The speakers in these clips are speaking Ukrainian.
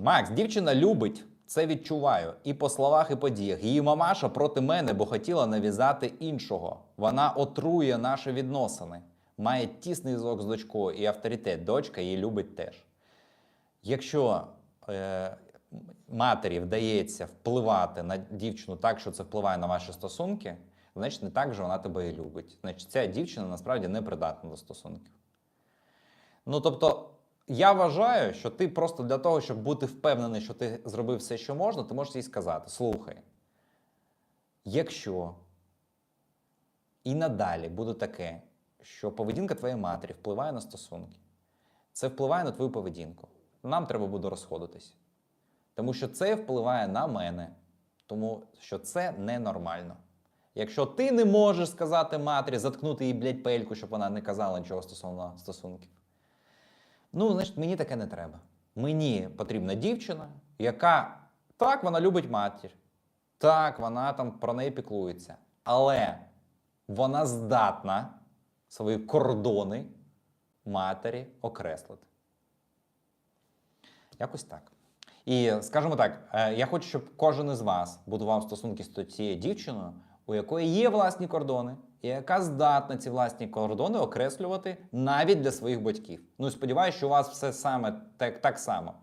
Макс, дівчина любить. Це відчуваю і по словах, і по діях. Її мамаша проти мене, бо хотіла нав'язати іншого. Вона отрує наші відносини, має тісний зв'язок з дочкою і авторитет. Дочка її любить теж. Якщо е, матері вдається впливати на дівчину так, що це впливає на ваші стосунки, значить не так же вона тебе і любить. Значить, ця дівчина насправді не придатна до стосунків. Ну тобто, я вважаю, що ти просто для того, щоб бути впевнений, що ти зробив все, що можна, ти можеш їй сказати: слухай, якщо і надалі буде таке, що поведінка твоєї матері впливає на стосунки, це впливає на твою поведінку. Нам треба буде розходитись. Тому що це впливає на мене, тому що це ненормально. Якщо ти не можеш сказати матері, заткнути їй, блядь, пельку, щоб вона не казала нічого стосовно стосунків. Ну, значить, мені таке не треба. Мені потрібна дівчина, яка так, вона любить матір, так, вона там про неї піклується, але вона здатна свої кордони матері окреслити. Якось так. І скажімо так, е, я хочу, щоб кожен із вас будував стосунки з цією дівчиною, у якої є власні кордони, і яка здатна ці власні кордони окреслювати навіть для своїх батьків. Ну і сподіваюся, що у вас все саме так, так само.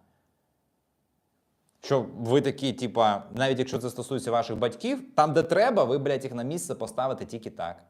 Що ви такі, типа, навіть якщо це стосується ваших батьків, там, де треба, ви, блядь, їх на місце поставите тільки так.